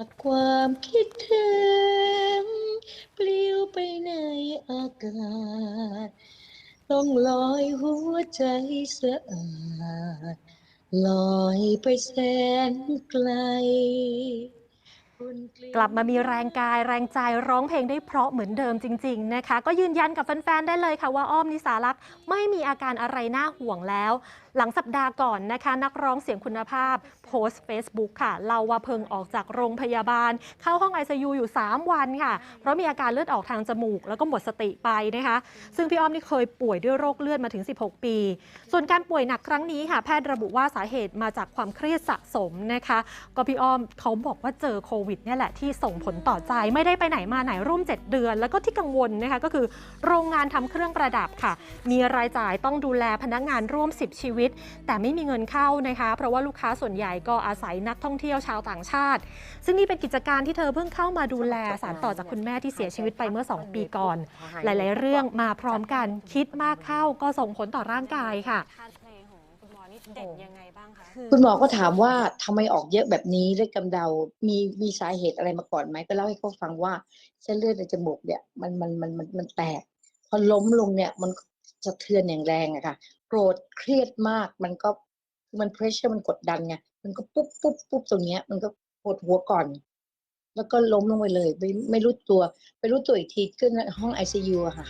ากความคิดถึงปลิวไปในอากาศ ต้องลอยหัวใจสะอาดลอยไปแสนไกล กลับมามีแรงกายแรงใจร้องเพลงได้เพราะเหมือนเดิมจริง ๆ นะคะ ก็ยืนยันกับแฟน ๆ ได้เลยค่ะว่าอ้อมนิสารักษ์ไม่มีอาการอะไรน่าห่วงแล้ว หลังสัปดาห์ก่อนนะคะ นักร้องเสียงคุณภาพ โพสต์ Facebook ค่ะเล่าว่าเพิ่งออกจากโรงพยาบาล เข้าห้อง ICU อยู่ 3 วันค่ะ เพราะมีอาการเลือดออกทางจมูก แล้วก็หมดสติไปนะคะ ซึ่งพี่อ้อมนี่เคยป่วยด้วยโรคเลือดมาถึง 16 ปี ส่วนการป่วยหนักครั้งนี้ค่ะ แพทย์ระบุว่าสาเหตุมาจากความเครียดสะสมนะคะ ก็พี่อ้อมเขาบอกว่าเจอโควิดเนี่ยแหละที่ส่งผลต่อใจไม่ได้ไปไหนมาไหนร่วม 7 เดือน แล้วก็ที่กังวลนะคะก็คือโรงงานทำเครื่องประดับค่ะ มีรายจ่ายต้องดูแลพนักงานร่วม 10 ชีวิต แต่ไม่มีเงินเข้านะคะ เพราะว่าลูกค้าส่วนใหญ่ก็อาศัยนักท่องเที่ยวชาวต่างชาติ ซึ่งนี่เป็นกิจการที่เธอเพิ่งเข้ามาดูแลสานต่อจากคุณแม่ที่เสียชีวิตไปเมื่อ 2 ปีก่อน หลาย ๆ เรื่องมาพร้อมกันคิดมากเข้าก็ส่งผลต่อร่างกายค่ะ เพลงของคุณหมอนี่เด่นยังไงบ้างคะคุณหมอก็ถามว่าทำไมออกเยอะแบบนี้เลือดกำเดา มีมีสาเหตุอะไรมาก่อนไหมก็เล่าให้เขาฟังว่าเส้นเลือดในจมูกเนี่ยมันมันมันมันมันแตก พอล้มลงเนี่ยมันสะเทือนอย่างแรงอะค่ะ โกรธเครียดมากมันก็มันเพรสเชอร์มันกดดันไงมันก็ปุ๊บปุ๊บปุ๊บตรงเนี้ย มันก็ปวดหัวก่อน แล้วก็ล้มลงไปเลย ไม่ไม่รู้ตัว ไปรู้ตัวอีกทีขึ้นห้องไอซียูอะค่ะ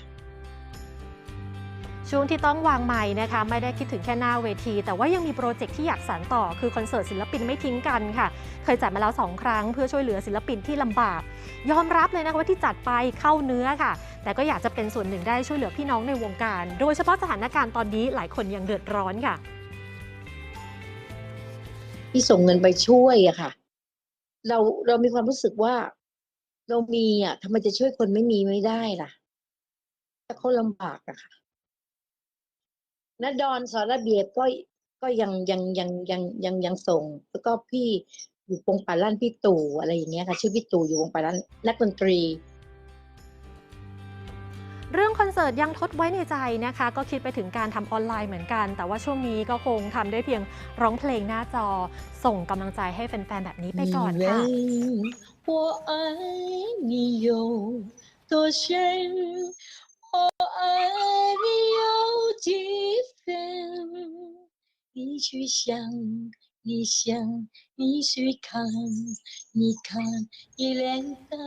ช่วงที่ต้องวางไม้นะคะ ไม่ได้คิดถึงแค่หน้าเวที แต่ว่ายังมีโปรเจกต์ที่อยากสานต่อ คือคอนเสิร์ตศิลปินไม่ทิ้งกันค่ะ เคยจัดมาแล้ว 2 ครั้งเพื่อช่วยเหลือศิลปินที่ลำบาก ยอมรับเลยนะคะว่าที่จัดไปเข้าเนื้อค่ะ แต่ก็อยากจะเป็นส่วนหนึ่งได้ช่วยเหลือพี่น้องในวงการ โดยเฉพาะสถานการณ์ตอนนี้หลายคนยังเดือดร้อนค่ะ ที่ส่งเงินไปช่วยอะค่ะ เราเรามีความรู้สึกว่า เรามีอะทำไมจะช่วยคนไม่มีไม่ได้ล่ะถ้าเขาลำบากอะค่ะ นดอนสารเบียบก็ก็ยังยังยังยังยังยังส่ง แล้วก็พี่อยู่วงป่าลั่นพี่ตู่อะไรอย่างเงี้ยค่ะ ชื่อพี่ตู่อยู่วงป่าลั่นนักดนตรี เรื่องคอนเสิร์ตยังทดไว้ในใจนะคะ ก็คิดไปถึงการทำออนไลน์เหมือนกัน แต่ว่าช่วงนี้ก็คงทำได้เพียงร้องเพลงหน้าจอ ส่งกำลังใจให้แฟนๆแบบนี้ไปก่อนค่ะ 你问我爱你有多深， 去想，你想，你去看，你看，一脸蛋。